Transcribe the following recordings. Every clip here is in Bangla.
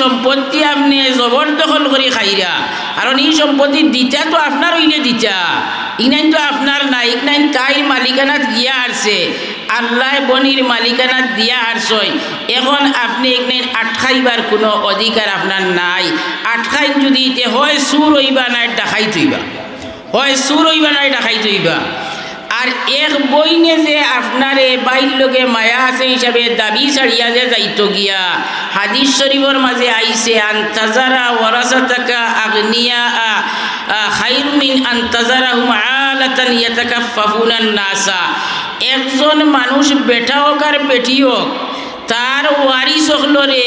সম্পত্তি আপনি জবরদখল করে খাইরা। কারণ এই সম্পত্তি দিতা তো আপনার হইলে দিতা। ইনাইন তো আপনার নাই ইনাইন তাই মালিকানাত গিয়া আসছে আল্লাহ বনির মালিকানাত দিয়া আসছই এখন আপনি এখানে আটকাইবার কোনো অধিকার আপনার নাই। আটকাইন যদি হয় সুর হইবা না ডাকাই থইবা। হয় সুর হইবা না ডাকাই থইবা। আর এক বইনে যে আপনারে বাইর লোকে মায়া আছে হিসাবে দাবি ছাড়িয়া যে যাইত গিয়া, হাদিস শরীফর মাঝে আইছে, আন্তাজারা ওয়ারাসা থাকা আগনিয়া খাইরুমিন আন্তাজারা হুম আলাতান ইয়াতাকাফাফুনান নাসা। একজন মানুষ বেটা হোক আর বেটি হোক, তার ওয়ারিস হলরে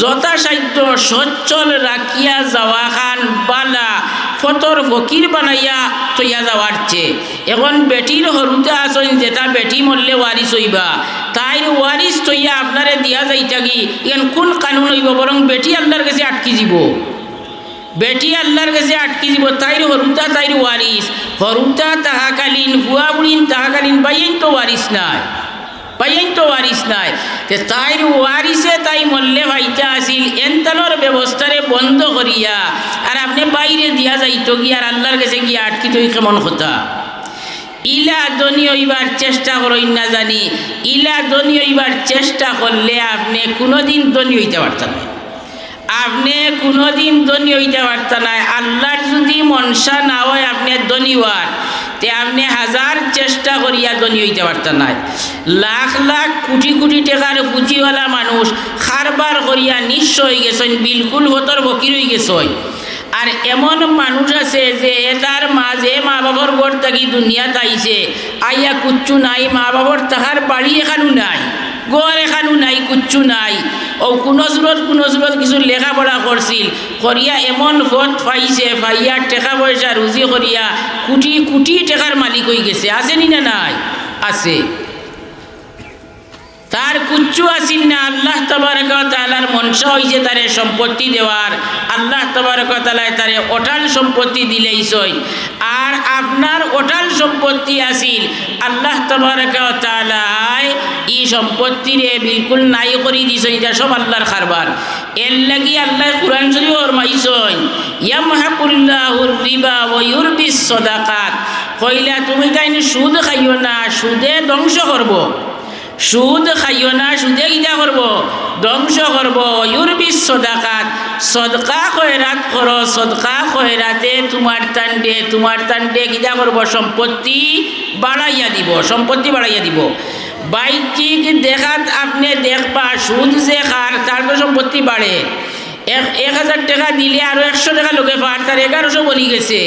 যথাসাধ্য সচ্ছল রাখিয়া যাওয়া খান, বালা, ফতর ফকির বানাইয়া তৈয়া যাওয়ার চেয়ে। এখন বেটির হরুতে আসন যেটা বেটি মরলে ওয়ারিস হইবা। তাইর ওয়ারিস তৈয়া আপনারে দিয়া যাইতা কি? এখন কোন কানুন হইব? বরং বেটি আল্লাহর কাছে আটকি যাব বেটি আল্লাহর কাছে আটকি যাব তাইর হরুতা তাইর ওয়ারিস। হরুতা তাহাকালীন, হুয়া বুড়িন তাহাকালীন বাইন তো ওয়ারিস নাই। বাইন তো ওয়ারিস নাই। তে তাইর ওয়ারিসে তাই মল্লে ভাইটা আসিল। এনতানোর ব্যবস্থারে বন্ধ করিয়া। আর আপনি বাইরে দিয়া যাইতো গিয়া আর আল্লাহর কাছে গিয়া আটকি তুই কেমন কথা? ইলা ধনী হইবার চেষ্টা করই না জানি। ইলা ধনী হইবার চেষ্টা করলে আপনি কোনোদিন ধনী হইতে পারতেন না। আপনি কোনোদিন ধনী হইতে পারতেন আল্লাহর যদি মনসা না হয় আপনি ধনী হওয়ার। তে আপনি হাজার চেষ্টা করিয়া ধনী হইতে পারতেন না। লাখ লাখ কোটি কোটি টাকার পুঁজিওয়ালা মানুষ খারবার করিয়া নিঃস্ব হয়ে গেছেন, বিলকুল হতর ফকির হয়ে গেছেন। আর এমন মানুষ আছে যে এটার মাঝে মা বাবার ঘর থাকি দুনিয়াতে আইছে, আইয়া কুচ্ছু নাই, মা বাবার তাহার বাড়ি এখানো নাই গড় এখানো নাই, কুচ্ছু নাই। ও কোনো সুরত কোনো সুরত কিছু লেখাপড়া করছিল, করিয়া এমন পথ পাইছে, পাইয়া টাকা পয়সা রুজি করিয়া কোটি কোটি টাকার মালিক হয়ে গেছে। আসেনি না নাই? আছে। তার কুচ্ছু আসিল না, আল্লাহ তবরকালার মনসা হইছে তারে সম্পত্তি দেওয়ার, আল্লাহ তবরকালায় তারে অটাল সম্পত্তি দিলেই সই। আর আপনার অটাল সম্পত্তি আসিল, আল্লাহ তবরকালায় ই সম্পত্তিরে বিলকুল নাই করি দিছ এটা সব আল্লাহর খারবার। এর লাগি আল্লাহ কোরআন শরীফ ফরমাইছই ইয়ামহাকুল্লাহুর রিবা ও ইউরবিস সদাকাত। কইলা, তুমি তাইনি সুদ খাইও না, সুদে ধ্বংস করব। সুদ খাইও না সুদে কিটা করব, ধ্বংস করব ইউরবিস সদাকাত, সদকা খয়রাত করো সদকা খয়রাতে তোমার তান্ডে তোমার তান্ডে কিটা করব সম্পত্তি বাড়াইয়া দিব, সম্পত্তি বাড়াইয়া দিব। বাইকিক দেখাত আপনি দেখবা সুদ যে খার তার তো সম্পত্তি বাড়ে এক এক হাজার টাকা দিলে আরও একশো টাকা লোকে পার তার এগারোশো বনি গেছে।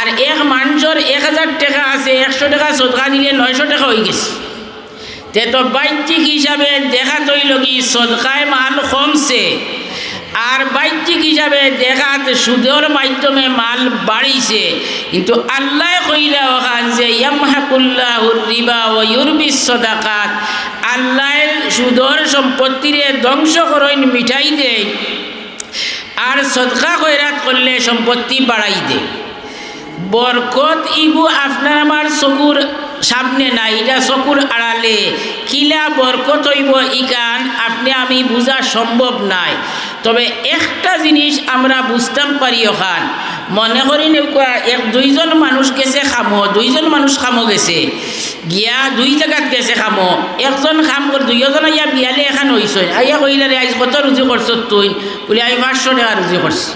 আর এক মানুষের এক হাজার টাকা আছে, একশো টাকা সদকা দিলে নয়শো টাকা হয়ে গেছে। তে তো বাহ্যিক হিসাবে দেখা তৈল কি সদকায় মাল কমছে? আর বাহ্যিক হিসাবে দেখাত সুদের মাধ্যমে মাল বাড়িছে। কিন্তু আল্লাহ কইলা ওখান যে, ইয়ামহাকুল্লাহুর রিবা ও ইউরবিস সদাকাত। আল্লাহ সুদর সম্পত্তিরে ধ্বংস করেন, মিঠাই দেয়। আর সদকা কয়রাত করলে সম্পত্তি বাড়াই দেয়। বরকত ইগু আপনার আমার চকুর সামনে নাই, এটা চকুর আড়ালে। কিলা বরকত হইব ইকান আপনি আমি বোঝা সম্ভব নাই। তবে একটা জিনিস আমরা বুঝতাম পারি ওখান মনে করি নেকুয়া এক দুইজন মানুষ গেছে খামো, দুইজন মানুষ খামো গেছে। গিয়া দুই জায়গাত গেছে খামো। একজন খাম কর দুইজন আইয়া বিয়ালে এখান হইছ আইয়া কইলে রে আজ কত রুজি করছ তুই? বলে আমি পাঁচশো টাকা রুজি করছি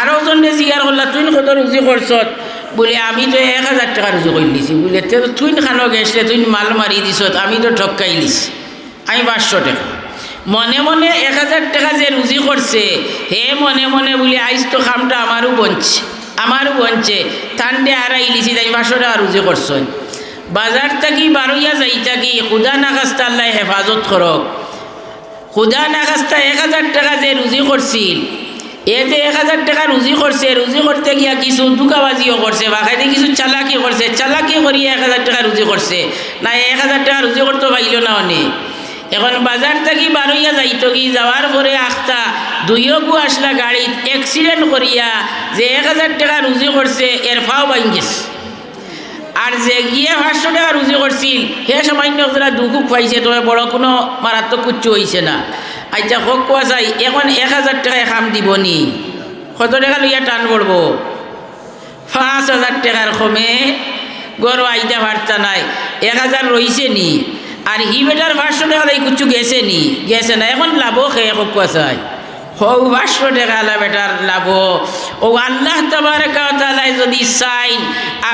আরও জনে জিগার করলা তুই কত রুজি করছত বলে, আমি তো এক হাজার টাকা রুজু করে দিছি বলে, তে তুই খানো গেছে তুই মাল মারি দিছ আমি তো ঠকাই দিছি আমি পাঁচশো টাকা। মনে মনে এক হাজার টাকা যে রুজি করছে, হে মনে মনে বলে, আইস তো খামটা আমারও বনছে আমারও বনছে টান্ডে আর আইলিছি তাই পাঁচশো টাকা রুজি করছেন বাজার থাকি বারোইয়া যাই থাকি, খুদা নাকাস্তা আল্লাহ হেফাজত করক। খুদা নাকাস্তা এক হাজার টাকা যে রুজি করছিল এ যে এক হাজার টাকা রুজি করছে, রুজি করতে গিয়া কিছু দুকাবাজিও করছে বাকাইতে কিছু চালাকি করছে, চালাকি করিয়া এক হাজার টাকা রুজি করছে। না এক হাজার টাকা রুজি করতে পাইল না অনেক এখন বাজার থেকে বারোইয়া যাইতো কি, যাওয়ার পরে আখতা দুইও গু আসলা গাড়িত অ্যাক্সিডেন্ট করিয়া যে এক হাজার টাকা রুজি করছে, এর ফাও বাইন গেছে। আর যে গিয়ে পাঁচশো টাকা রুজি করছিল, সে সামান্য দুঃখ খুয়াইছে তবে বড় কোনো মারাত্মক কুচ্ছু হয়েছে না। আচ্ছা হোক কোয়া চাই এখন এক হাজার টাকায় খাম দিব নি কত টাকা লইয়া টান পড়ব পাঁচ হাজার টাকার কমে গরু আইতে পারতা নাই, এক হাজার রইছে নি। আর হি বেটার টাকা কিছু গেছে নি, গেছে না এখন লাভ খেয়ে হোক কোয়া চাই হৌ পাঁচশো টাকা আলা বেটার লাভ। ও আল্লাহ তোমার কাতালায় যদি চাইন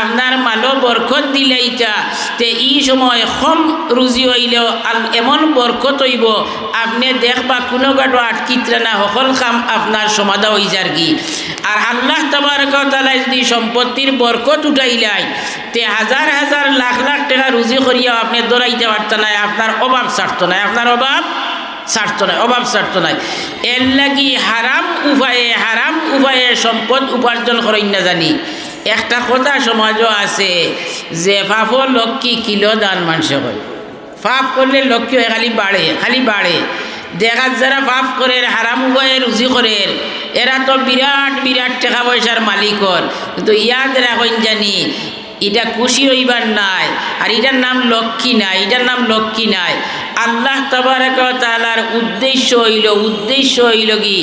আপনার মালো বরকত দিলে ইটা তে ই সময় কম রুজি হইলেও এমন বরকত হইব, আপনি দেখবা কোনো গাটো আটকিত্রে না, সকল কাম আপনার সমাধা হয়ে যার কি। আর আল্লাহ তোমার কাতালায় যদি সম্পত্তির বরকত উঠাইলাই তে হাজার হাজার লাখ লাখ টাকা রুজি করিয়াও আপনি দৌড়াইতে পারতেন না আপনার অভাব ছাড়তো না আপনার অভাব ছাড়তো নাই, অভাব ছাড়তো নাই। এর লাগি হারাম উপায়ে হারাম উপায়ে সম্পদ উপার্জন করেন না জানি। একটা কথা সমাজও আছে যে ফাফ লক্ষ্মী কিলো দান মানুষে হয়। ফাফ করলে লক্ষ্মী হয়, খালি বাড়ে খালি বাড়ে। দেখা যারা ফাফ করে হারাম উপায়ে রুজি করে। এরা তো বিরাট বিরাট টাকা পয়সার মালিকর। কিন্তু ইয়াদ রাখেন জানি, এটা খুশি হইবার নাই, আর এটার নাম লক্ষ্মী নাই, এটার নাম লক্ষ্মী নাই। আল্লাহ তালার উদ্দেশ্য হইল উদ্দেশ্য হইল কি?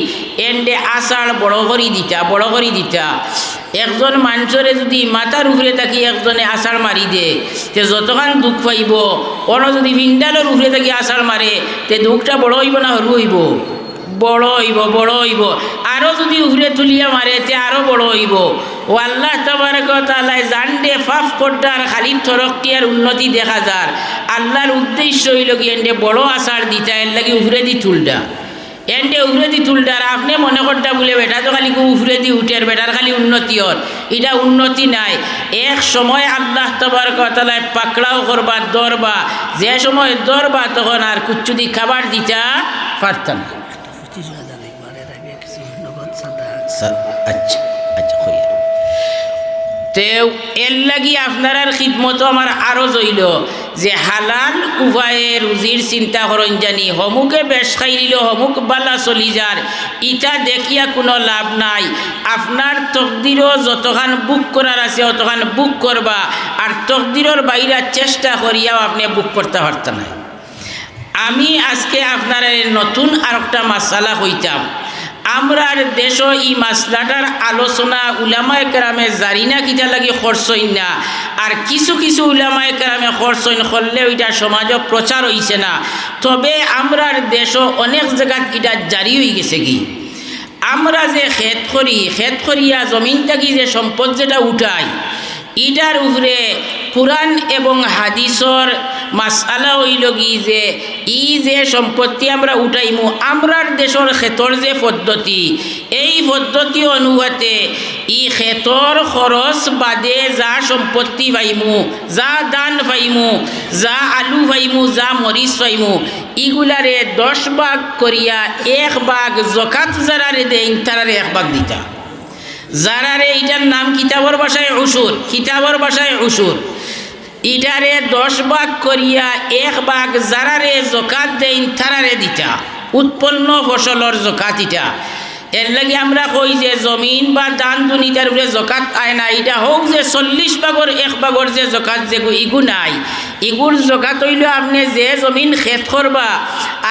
এন্ডে আষাঢ় বড় করি দিতা, বড় করি দিতা। একজন মানুষরে যদি মাথার উপরে থাকি একজনে আষাঢ় মারি দে, তে যতক্ষণ দুঃখ পাইব অন্য যদি ভিন্ডালের উপরে থাকি আষাঢ় মারে, তে দুঃখটা বড় হইব না সরু হইব? বড় হইব বড় হইব। আরও যদি উফরে তুলিয়া মারে, তে আরও বড় হইব। ও আল্লাহ তাবারকালাই জানডে ফাফ করতার খালি তরক্কি আর উন্নতি দেখা যার। আল্লাহর উদ্দেশ্য হইল কি এন্ডে বড় আশার দিতা এর লাগি উফরে দি তুলটা এন্ডে উফরে দি তুলটার আপনি মনে করতা বলে বেটা তো খালি উফরে দি উঠের বেটার খালি উন্নতি হর। এটা উন্নতি নাই। এক সময় আল্লাহ তাবারকালাই পাকড়াও করবা দরবা যে সময় দরবা তখন আর কুচ্চুদি খাবার দিতা পারতাম না পঁচিশ হাজার একবার এর আগে কিছু নগদ সাদা আচ্ছা আচ্ছা হইয়া তেও, এর লাগি আপনার খিদমত আমার আরও জইল, যে হালাল উভয়ে রুজির চিন্তা করেন জানি, হমুকে বেশ খাই দিল হমুক বালা চলি যার, ইটা দেখিয়া কোনো লাভ নাই। আপনার তকদিরও যতখান বুক করার আছে অতখান বুক করবা, আর তকদিরর বাইরা চেষ্টা করিয়াও আপনি বুক করতে পারতেন না আমি আজকে আপনার নতুন আর একটা মাসালা হইতাম আমরার দেশ ই মাসলাটার আলোচনা উলামায় কেরামে জারি না কিটা লাগে খরচইন না। আর কিছু কিছু উলামায় কেরামে খরচইন করলে ওইটা সমাজও প্রচার হইছে না। তবে আমরার দেশ অনেক জায়গাত এটা জারি হয়ে গেছে কি? আমরা যে খেত করি, খেত করিয়া জমিন থাকি যে সম্পদ যেটা উঠাই ইটার উপরে পুরাণ এবং হাদিসর মাসালা হইল কি যে, ই যে সম্পত্তি আমরা উঠাইমু, আমরার দেশর ক্ষেতর যে পদ্ধতি, এই পদ্ধতি অনুপাতে ই ক্ষেতর খরচ বাদে যা সম্পত্তি পাইমু, যা দান পাইমু, যা আলু পাইমু, যা মরিচ পাইমু, ইগুলারে দশ ভাগ করিয়া এক ভাগ জকাত যারারে দেন তারারে এক ভাগ দিতা। যারারে এটার নাম কিতাবর ভাষায় উসুর, কিতাবর ভাষায় উসুর। ইটারে দশ ভাগ করিয়া এক ভাগ যারারে জকাত দেন তারারে দিতা। উৎপন্ন ফসলর জকাত ইটা। এর লাগে আমরা কই যে জমিন বা দান দুনিতার উপরে জকাত আয় না এটা হোক যে চল্লিশ ভাগর এক ভাগর যে জকাত যে ইগু নাই। ইগুর জকাত হইল আপনি যে জমিন খেত করবা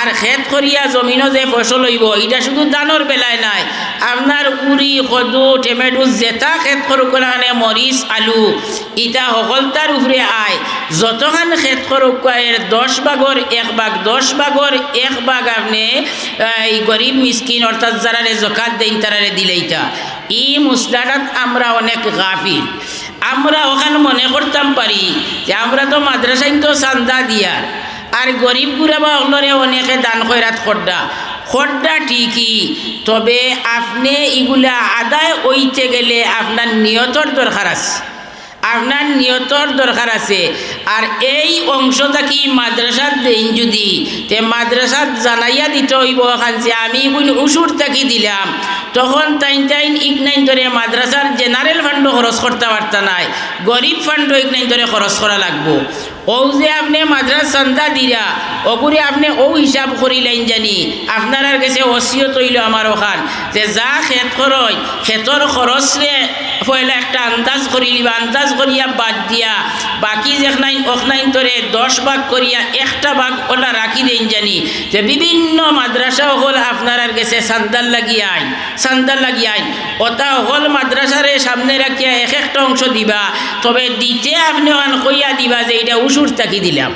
আর খেত করিয়া জমিনও যে ফসল হইব এটা শুধু দানোর বেলায় নাই। আপনার উড়ি কদু, টমেটো জেতা খেত করুক মানে মরিচ আলু, ইটা সকলতার উপরে আয়। যতখান খেত করুক এর দশ ভাগর এক বাঘ দশ ভাগর এক বাঘ আপনি এই গরিব মিসকিন অর্থাৎ যারা জকাত দেন তারারে দিলেইটা ই মুসলাটাত আমরা অনেক গাফিল। আমরা ওখানে মনে করতাম পারি যে, আমরা তো মাদ্রাসাইন তো চান্দা দিয়ার। আর গরিব গুড়া বা অন্যরে অনেকে দান খয়রাত খড্ডা খড্ডা ঠিকই, তবে আপনি এগুলা আদায় হইতে গেলে আপনার নিয়তর দরকার আছে। আপনার নিয়তর দরকার আছে। আর এই অংশটা কি মাদ্রাসাত দেন যদি, তে মাদ্রাসাত জানাইয়া দিতে হইব ওখান যে আমি কোন উসুর থাকি দিলাম। তখন তাইন তাইন ইকনাইন ধরে মাদ্রাসার জেনারেল ফান্ডও খরচ করতে পারতা নাই। গরিব ফান্ডও ইকনাইন ধরে খরচ করা লাগবো। ও যে আপনি মাদ্রাস চান্দা দিরা ওগুলি আপনি ও হিসাব করিলেন জানি। আপনার কাছে অসিয়ত তৈল আমার ওখান যে যা খেত খরচ ক্ষেতর খরচ রে পয়লা একটা আন্দাজ করি লিবা, আন্দাজ করিয়া বাদ দিয়া। বাকি যেখানাইন ওখানাইন তোরে দশ ভাগ করিয়া একটা ভাগ ওটা রাখি দেন জানি। যে বিভিন্ন মাদ্রাসা হল আপনার কাছে সান্দাল লাগিয়ে আইন সান্দাল লাগিয়ে আইন। ওটা হল মাদ্রাসারে সামনে রাখিয়া এক একটা অংশ দিবা, তবে দিতে আপনি কইয়া দিবা যে এটা উসুর তাকি দিলাম।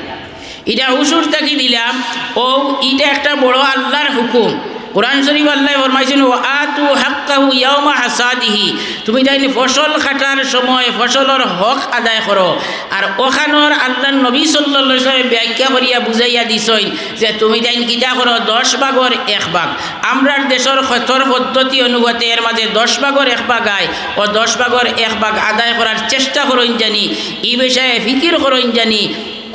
এটা উসুর তাকি দিলাম ও এটা একটা বড় আল্লাহর হুকুম। কোরআন শরীফ আল্লাহ ফরমাইছেন ও আতু হাক্কাহু ইয়াউমা হাসাদিহি। তুমি তাই ফসল কাটার সময় ফসলের হক আদায় করো। আর ওখানোর আল্লাহ নবী আলাইহি ব্যাখ্যা করিয়া বুঝাইয়া দিছই যে তুমি তাই কিতা করো, দশ ভাগর এক ভাগ। আমরার দেশের ক্ষতর পদ্ধতি অনুগতে এর মাঝে দশ ভাগর এক ভাগ আয় ও দশ ভাগর এক ভাগ আদায় করার চেষ্টা করইন জানি এই বিষয়ে ফিকির করইন জানি,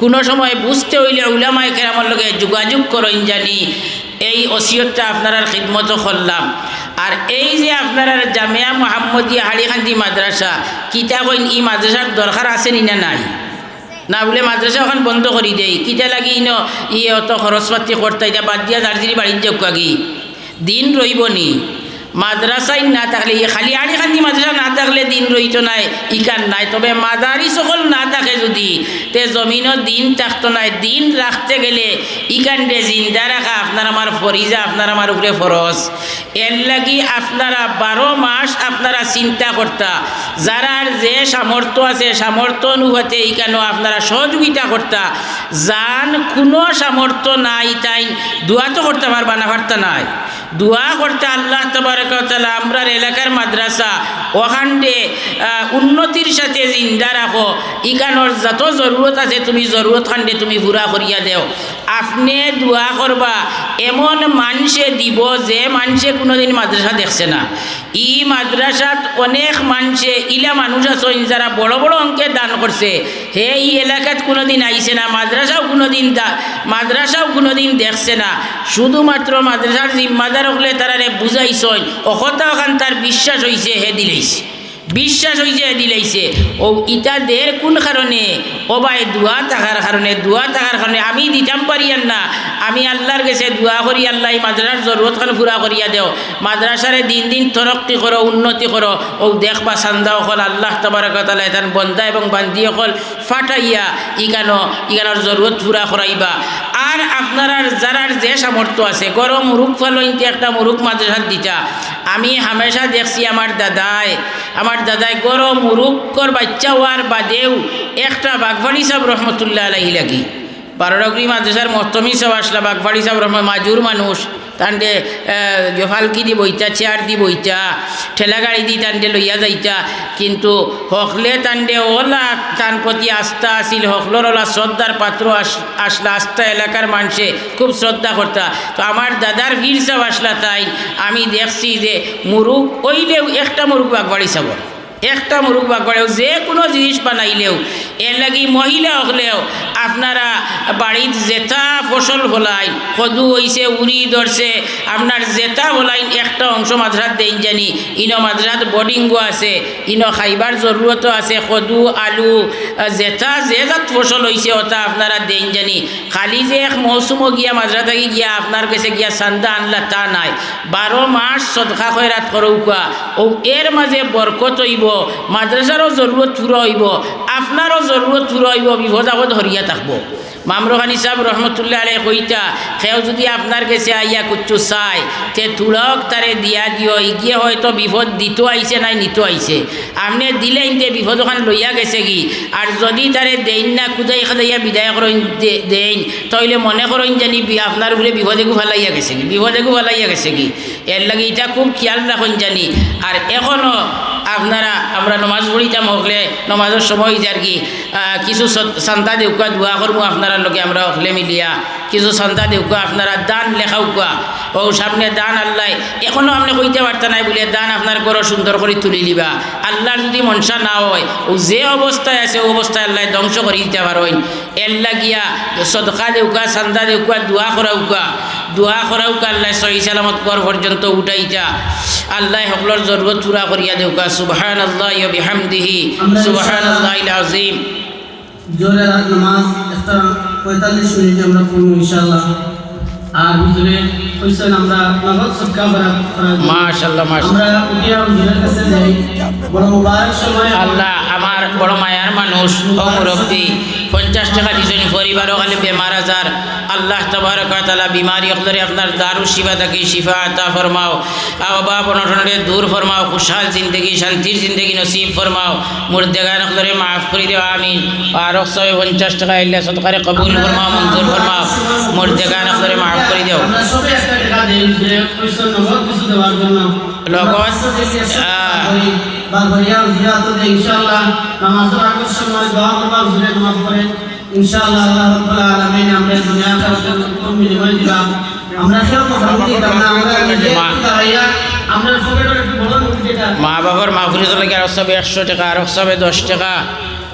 কোনো সময় বুঝতে হইলে উলামায় কেরামর লগে যোগাযোগ করইন জানি। এই ওসিয়তটা আপনারা খিদমত করলাম। আর এই যে আপনারা জামিয়া মোহাম্মদিয়া হাড়িখান্দি মাদ্রাসা কিতা কইন ই মাদ্রাসার দরকার আছে নি না নাই? না বলে মাদ্রাসা এখন বন্ধ করি দেই। কিতা লাগি ইন ই অত খরচপাতি করতে এটা বাদ দিয়া দার্জিলিং বাড়ির যোগ দিন রইব নি? মাদ্রাসায় না থাকলে খালি আড়ি খান্দি মাদ্রাসা না থাকলে দিন রইতো নাই, ইকান নাই। তবে মাদারি সকল না থাকে যদি, তে জমিনও দিন থাকতো নাই, দিন রাখতে গেলে ইকান ডে জিন্দা রাখা আপনার আমার ফরিজা, আপনার আমার উপরে ফরজ। এর লাগি আপনারা বারো মাস আপনারা চিন্তা করতা যারার যে সামর্থ্য আছে, সামর্থ্য অনুভূতে ইকানো আপনারা সহযোগিতা করতা। যান কোনো সামর্থ্য নাই তাই দোয়া তো করতে পারবা না, পারতা নাই। দোয়া করতে আল্লাহ তবরকতলা আমরার এলাকার মাদ্রাসা ওখানটে উন্নতির সাথে জিন্দা রাখো। ইকানোর যত জরুরত আছে, তুমি জরুরত খান্ডে তুমি পুরা করিয়া দেও। আপনি দোয়া করবা। এমন মানুষে দিব যে মানুষে কোনোদিন মাদ্রাসা দেখছে না। ই মাদ্রাসাত অনেক মানুষে, ইলা মানুষ আছেন যারা বড় বড় অঙ্কে দান করছে। হে এই এলাকাত কোনোদিন আইছে না, মাদ্রাসাও কোনোদিন মাদ্রাসাও কোনোদিন দেখছে না। শুধুমাত্র মাদ্রাসার জিম্মাদার হলে তারারে বুঝাইছই অকতা ওখান তার বিশ্বাস হইছে, হে দিলেইছে। বিশ্বাস হইছে হে দিলাইছে। ও ইটা দের কোন কারণে? ও ভাই দোয়া থাকার কারণে, দোয়া থাকার কারণে আমি দিতাম পারিয়ান না। আমি আল্লাহর কাছে দোয়া করি, আল্লাহ মাদ্রাসার জরুরত খান পুরা করিয়া দেও। মাদ্রাসারে দিন দিন তরক্কি করো উন্নতি করো ও দেখবা সান্দা অকল আল্লাহ তবরকতালা এখান বন্দা এবং বান্দি অকল ফাটাইয়া ইকানো ইকানোর জরুরত পুরা করাইবা আর আপনার যারার যে সামর্থ্য আছে গরম মুরুখ ফলইতে একটা মুরুখ মাদ্রাসাত দিতা। আমি হামেশা দেখছি আমার দাদাই আমার দাদাই গরম মুরুক্ষর বাচ্চা হওয়ার বাদেও একটা বাগবাড়ি সাহেব রহমতুল্লাহ আলাহি লাগি। বারোডগরি মাদ্রাসার মস্তমি সব আসলা, বাগবাড়ি সাহেব রহম মাজুর মানুষ। তান্ডে জফালকি দি বইতা চেয়ার দি বইতা ঠেলা গাড়ি দি তান্ডে লইয়া যাইতা। কিন্তু হকলে তান্ডে ওলা, তান প্রতি আস্থা আসিল হকলর ওলা শ্রদ্ধার পাত্র আস, আসলা, আস্থা এলাকার মানুষে খুব শ্রদ্ধা করতা। তো আমার দাদার ভিড় সব আসলা তাই, আমি দেখছি যে মুরুখ, ওইলেও একটা মুরুখ বাগবাড়ি সাবর একটা মুরুখ বাগ করেও যে কোনো জিনিস বানাইলেও, এর লাগি মহিলা হলেও আপনারা বাড়ির জেতা ফসল হলাই কদু হইছে, উড়ি ধরছে, আপনার জেতা হলাইন একটা অংশ মাদ্রাত দেন জানি, ইনো মাদ্রাত বোর্ডিংও আছে, ইনো খাইবার জরুরতও আছে কদু আলু জেতা যে জাত ফসল হইছে, ওটা আপনারা দেন জানি। খালি যে এক মৌসুমও গিয়া মাদ্রাত থাকি গিয়া আপনার কাছে গিয়া চান্দা আনলা তা নাই। বারো মাস সদকা খয়রাত করৌকা ও এর মাঝে বরকত হইব মাদ্রাসারও জরুরত পুরো হইব আপনারও জরুরত পুরো হইব বিপদ আপদ হরিয়া থাকব। মামরখানি সাহেব রহমতুল্লাহ আলাই কইতা সেও যদি আপনার কাছে আইয়া কুচ্ছু চাই, তে তুলক তারে দিয়া দিও ইগিয়ে হয়তো বিপদ দিত আইছে নাই নিত আইছে আপনি দিলেন যে বিপদ ওখান লইয়া গেছে কি? আর যদি তারে দেন না কুদাই খাদাইয়া বিদায় করেন দেন তাইলে মনে করেন জানি আপনার উপরে বিপদে গু ভালাইয়া গেছে কি? বিপদে গু ভালাইয়া গেছে কি? এর লাগে এটা খুব খেয়াল রাখুন জানি। আর এখনও আপনারা, আমরা নমাজ পড়িতাম হকলে, নমাজের সময় যার কি কিছু চান্তা দেউকা দোয়া করব আপনারা লোকে আমরা হকলে মিলিয়া, কিছু চান্তা দেউকা আপনারা দান লেখাও কুয়া ও সামনে দান আল্লাহ। এখনও আপনি কইতে পারতেন নাই বলে দান আপনার ঘর সুন্দর করে তুলি লিবা আল্লাহর যদি মনসা না হয় ও যে অবস্থায় আছে ও অবস্থায় আল্লাহ ধ্বংস করে দিতে পারেন এর লাগিয়া সদকা দেউকা সান্দা দেউকা দোয়া করাউকা দোয়া করাউকা আল্লাহ সহি সালামত কর পর্যন্ত উঠাইতা আল্লাহ সকলের জরুরত পুরা করিয়া দেউকা সুবহান আল্লাহ বিহামদিহি। সুবহান আল্লাহ আজিম জোরে নামাজ পঁয়তাল্লিশ মিনিট আমরা পড়ব ইনশাল্লাহ আর হুজুরে কইছেন আমরা নগদ করা মাশাআল্লাহ মাশাল্লাহ আমরা উঠিয়া হুজুরের কাছে যাই। বড় মুবারক সময় আল্লাহ আমার বড় মায়ার মানুষ ও মুরব্বী। পঞ্চাশ টাকা দিছেন পরিবারও খালি বেমার আজার। আল্লাহ তালা বিমারি অকলরে আপনার দারু শিবা থাকি শিফা আতা ফরমাও। আবাব অনটনরে দূর ফরমাও, খুশহাল জিন্দগি, শান্তির জিন্দগি নসিব ফরমাও। মুর্দেগান অকলরে মাফ করে দেওয়া আমিন। আর সবে পঞ্চাশ টাকা ইল্লা সৎকারে কবুল ফরমাও, মঞ্জুর ফরমাও। মুর্দেগান অকলরে মাফ করে দেও? আহ। বা দেই ইনশাআল্লাহ। নামাজের আগের সময় দোয়া করবা হুজুরে নামাজ পড়েন ইনশাআল্লাহ আল্লাহ রাব্বুল আলামিন আমরা দুনিয়া আখিরাতের উত্তম বিনিময় দিবা। আমরা কেউ কখনো দিতাম আমরা নিজে মা- দাঁড়াইয়া আমরা পকেটের বড় যেটা মা বাবার মাহফুরি লাগে আর সবে একশো টাকা আর সবে দশ টাকা।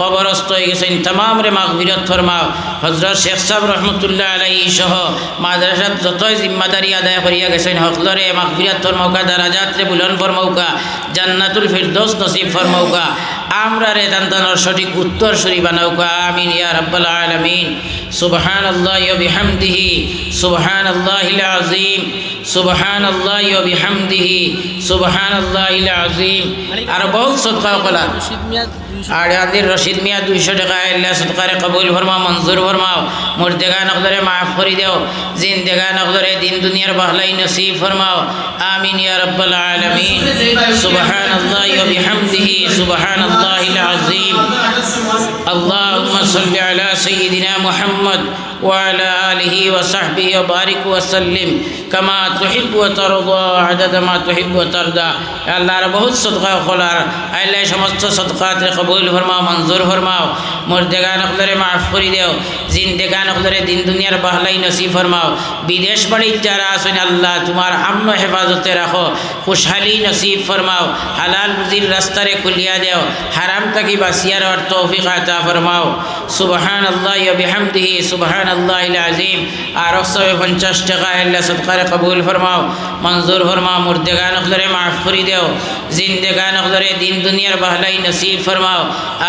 কবরস্থ হয়ে গেছেন তামাম রে মাগবিরত ফরমা। হজরত শেখ সাহেব রহমতুল্লাহ আলাই সহ মাদ্রাসাত যতই জিম্মাদারি আদায় করিয়া গেছেন, হকলরে মাগবিরত ফরমাউকা, দারাজাতরে বুলন ফরমৌকা জান্নাতুল ফিরদোস নসিব ফরমাউকা আমরা রে তান্তানোর সঠিক উত্তর সুরি বানাউকা আমিন ইয়া রাব্বাল আলামিন। সুবহান আল্লাহ বিহামদিহি সুবহান আল্লাহিল আজিম সুবহান আল্লাহ বিহামদিহি সুবহান আল্লাহিল আজিম আর বহুত সদকা কলা। আর আদির রশিদ মিয়া দুইশো টাকা আল্লাহ সৎকারে কবুল ফরমাও মঞ্জুর ফরমাও। মুর্দেগা নকদরে মাফ করি দেও। জিন্দেগা নকদরে দিন দুনিয়ার বাহলাই নসিব ফরমাও আমিন ইয়া রাব্বাল আলামিন। সুবহান আল্লাহ বিহামদিহি সুবহান الله العظيم. اللهم صل على سيدنا محمد وعلى آله وصحبه وبارك وسلم. كما تحب وترضى عدد ما تحب وترضى. يا الله رب بہت صدقہ خلار. اللہ سمست صدقات قبول فرما منظور فرما مردگان أقدر معاف کری دیو. জিন্দেগান অকলরে দিন দুনিয়ার বাহলাই নসিব ফরমাও। বিদেশ বাড়ির যারা আছেন, আল্লাহ তোমার আমন হেফাজতে রাখো। খুশহালি নসিব ফরমাও। হালাল রুজির রাস্তারে খুলিয়া দেও। হারাম তাকি বাসিয়ার আর তৌফিক আতা ফরমাও। সুবহান আল্লাহ বিহামদিহি সুবহান আল্লাহ আজিম আর পঞ্চাশ টাকা আল্লাহ সৎকারে কবুল ফরমাও। মঞ্জুর ফরমাও মুর্দেগান অকলরে মাফ করে দেও। জিন্দেগান অকলরে দিন দুনিয়ার বাহলাই নসিব ফরমাও।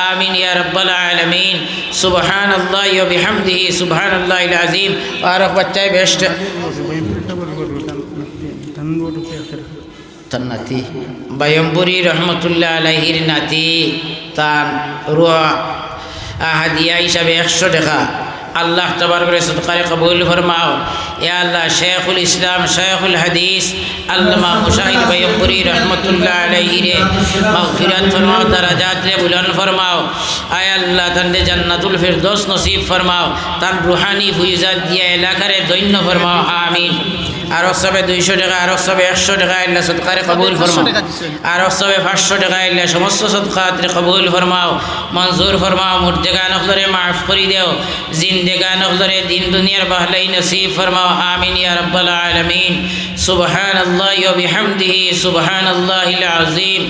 আমিন ইয়া রব্বাল আলামিন। সুবহান আল্লাহ বিহামদিহি সুবহান আল্লাহ আজিম আর বাচ্চায় বেস্ট। তার নাতি। বায়ম্বরী রহমতুল্লাহ আলাহির নাতি। তার রুয়া। আহাদিয়া হিসাবে একশো টাকা। আল্লাহ তবার করে সৎকারে কবুল ফরমাও। এ আল্লাহ শেখুল ইসলাম, শেখুল হাদিস, আল্লামা মুশাহিদ ভাইপুরি রহমতুল্লাহ আলাইহিরে মাগফিরাত ফরমাও তারা যাত্রে বুলন ফরমাও। আয় আল্লাহ তান্ডে জান্নাতুল ফিরদোস নসিব ফরমাও, তান রুহানি ফুইজাত দিয়া এলাকারে দৈন্য ফরমাও, আমিন। আর সবে দুইশো টাকা আর সবে একশো টাকা এলে সৎকারে কবুল ফরমাও আর সবে পাঁচশো টাকা এলে সমস্ত সৎকারে কবুল ফরমাও মঞ্জুর ফরমাও মুর্দেগা নকলরে মাফ করি দেও জিন্দেগা নকলরে দিন দুনিয়ার বাহলাই নসিব ফরমাও আমিন ইয়া রব্বাল আলামিন সুবহান আল্লাহ বিহামদিহি সুবহান আল্লাহিল আজিম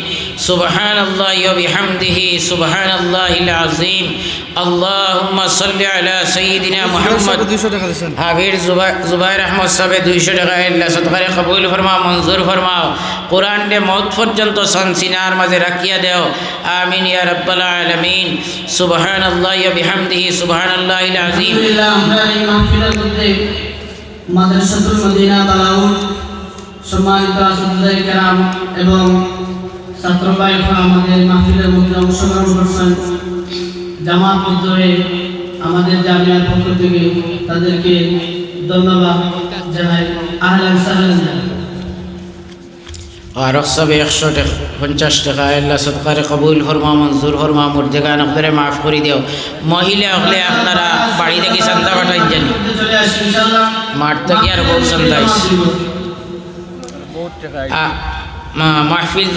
সুবহান আল্লাহ বিহামদিহি সুবহান আল্লাহিল আজিম اللهم صل على سيدنا محمد হাফির জুবাইর আহমদ সাহেব দুইশো টাকা এল্লা সৎকারে কবুল ফরমাও, মঞ্জুর ফরমাও। কোরআন ডে মত পর্যন্ত সনসিনার মাঝে রাখিয়া দেও। আমিন ইয়া রব্বাল আলামিন। সুবহান আল্লাহ বিহামদিহি সুবহান আল্লাহ আজিম আলহামদুলিল্লাহ, আমরা এই মাদ্রাসাতুল মদিনা তালাউদ সম্মানিত আসুদ্দাই কেরাম এবং ছাত্র ভাইরা আমাদের মাহফিলের মধ্যে অংশগ্রহণ করছেন। আমাদের জামিয়ার পক্ষ থেকে তাদেরকে ধন্যবাদ। জানাই আহলান সাহলান আর সবে একশো টাকা পঞ্চাশ টাকা আল্লাহ সৎকারে কবুল হরমা মঞ্জুর ফরমা মুর্দেগা নকদরে মাফ করে দিও। মহিলা হলে আপনারা বাড়ি থেকে চান্দা পাঠাই ইনশাআল্লাহ মাঠ থেকে আর বউ চান্দা আইছে। আ- মা- মাহফিল